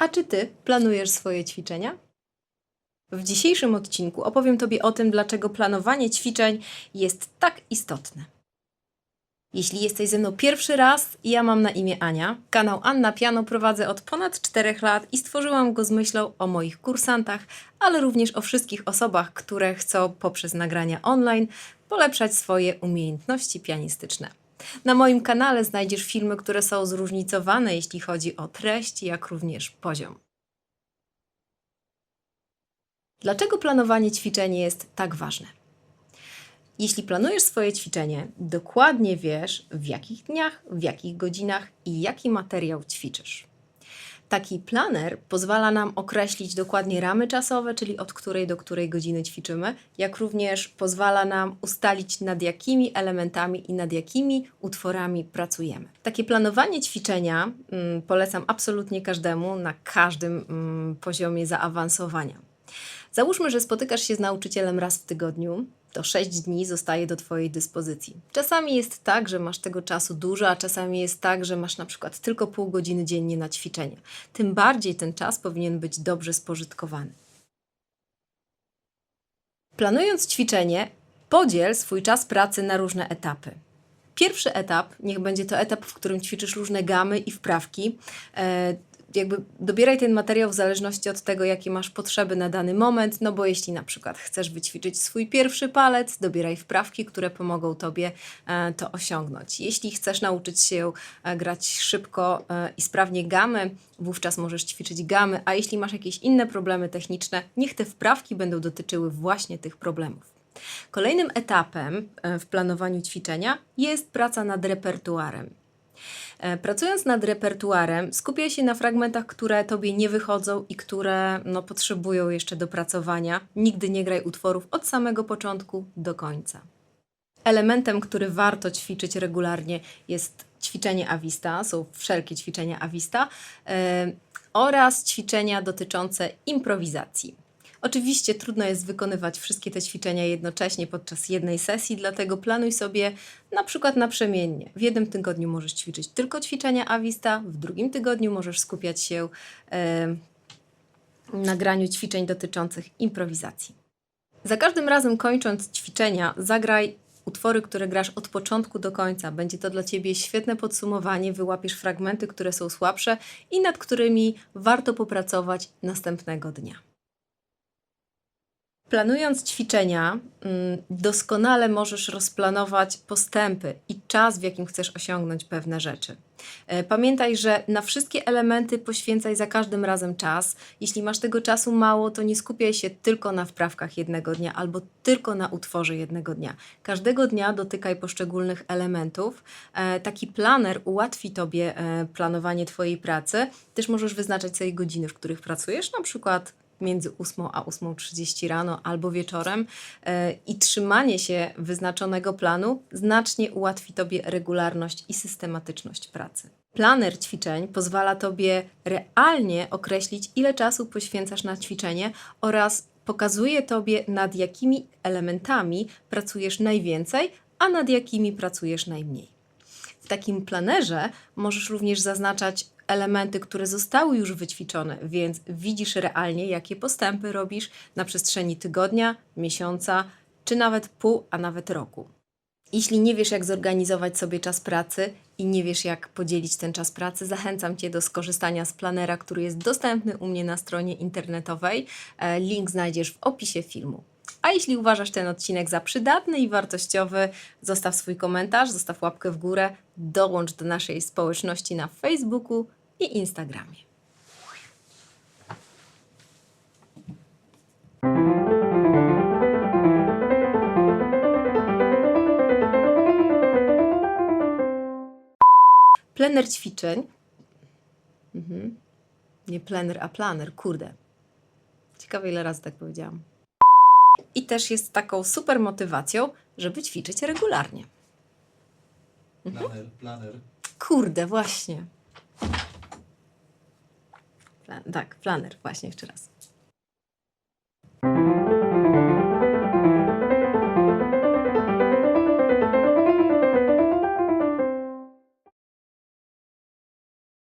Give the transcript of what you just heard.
A czy ty planujesz swoje ćwiczenia? W dzisiejszym odcinku opowiem Tobie o tym, dlaczego planowanie ćwiczeń jest tak istotne. Jeśli jesteś ze mną pierwszy raz, ja mam na imię Ania. Kanał Anna Piano prowadzę od ponad 4 lat i stworzyłam go z myślą o moich kursantach, ale również o wszystkich osobach, które chcą poprzez nagrania online polepszać swoje umiejętności pianistyczne. Na moim kanale znajdziesz filmy, które są zróżnicowane, jeśli chodzi o treść, jak również poziom. Dlaczego planowanie ćwiczenia jest tak ważne? Jeśli planujesz swoje ćwiczenie, dokładnie wiesz, w jakich dniach, w jakich godzinach i jaki materiał ćwiczysz. Taki planer pozwala nam określić dokładnie ramy czasowe, czyli od której do której godziny ćwiczymy, jak również pozwala nam ustalić nad jakimi elementami i nad jakimi utworami pracujemy. Takie planowanie ćwiczenia mm, polecam absolutnie każdemu na każdym mm, poziomie zaawansowania. Załóżmy, że spotykasz się z nauczycielem raz w tygodniu, to 6 dni zostaje do Twojej dyspozycji. Czasami jest tak, że masz tego czasu dużo, a czasami jest tak, że masz na przykład tylko pół godziny dziennie na ćwiczenie. Tym bardziej ten czas powinien być dobrze spożytkowany. Planując ćwiczenie, podziel swój czas pracy na różne etapy. Pierwszy etap, niech będzie to etap, w którym ćwiczysz różne gamy i wprawki. Jakby dobieraj ten materiał w zależności od tego, jakie masz potrzeby na dany moment, no bo jeśli na przykład chcesz wyćwiczyć swój pierwszy palec, dobieraj wprawki, które pomogą Tobie e, to osiągnąć. Jeśli chcesz nauczyć się e, grać szybko e, i sprawnie gamy, wówczas możesz ćwiczyć gamy, a jeśli masz jakieś inne problemy techniczne, niech te wprawki będą dotyczyły właśnie tych problemów. Kolejnym etapem w planowaniu ćwiczenia jest praca nad repertuarem. E, Pracując nad repertuarem, skupiaj się na fragmentach, które tobie nie wychodzą i które no, potrzebują jeszcze dopracowania. Nigdy nie graj utworów od samego początku do końca. Elementem, który warto ćwiczyć regularnie jest ćwiczenie Avista, są wszelkie ćwiczenia Avista e, oraz ćwiczenia dotyczące improwizacji. Oczywiście trudno jest wykonywać wszystkie te ćwiczenia jednocześnie podczas jednej sesji, dlatego planuj sobie na przykład naprzemiennie. W jednym tygodniu możesz ćwiczyć tylko ćwiczenia Avista, w drugim tygodniu możesz skupiać się na graniu ćwiczeń dotyczących improwizacji. Za każdym razem kończąc ćwiczenia, zagraj utwory, które grasz od początku do końca. Będzie to dla Ciebie świetne podsumowanie, wyłapiesz fragmenty, które są słabsze i nad którymi warto popracować następnego dnia. Planując ćwiczenia, mm, doskonale możesz rozplanować postępy i czas, w jakim chcesz osiągnąć pewne rzeczy. E, Pamiętaj, że na wszystkie elementy poświęcaj za każdym razem czas. Jeśli masz tego czasu mało, to nie skupiaj się tylko na wprawkach jednego dnia albo tylko na utworze jednego dnia. Każdego dnia dotykaj poszczególnych elementów. E, Taki planer ułatwi Tobie e, planowanie Twojej pracy. Też możesz wyznaczać sobie godziny, w których pracujesz, na przykład między 8 a 8.30 rano albo wieczorem e, i trzymanie się wyznaczonego planu znacznie ułatwi Tobie regularność i systematyczność pracy. Planer ćwiczeń pozwala Tobie realnie określić, ile czasu poświęcasz na ćwiczenie oraz pokazuje Tobie, nad jakimi elementami pracujesz najwięcej, a nad jakimi pracujesz najmniej. W takim planerze możesz również zaznaczać elementy, które zostały już wyćwiczone, więc widzisz realnie, jakie postępy robisz na przestrzeni tygodnia, miesiąca, czy nawet pół, a nawet roku. Jeśli nie wiesz, jak zorganizować sobie czas pracy i nie wiesz, jak podzielić ten czas pracy, zachęcam Cię do skorzystania z planera, który jest dostępny u mnie na stronie internetowej. E, Link znajdziesz w opisie filmu. A jeśli uważasz ten odcinek za przydatny i wartościowy, zostaw swój komentarz, zostaw łapkę w górę, dołącz do naszej społeczności na Facebooku i Instagramie. Plener ćwiczeń. Mhm. Nie plener, a planer, kurde. Ciekawe, ile razy tak powiedziałam. I też jest taką super motywacją, żeby ćwiczyć regularnie. Planer, planer. Kurde, właśnie. Plan, tak, planer, właśnie jeszcze raz.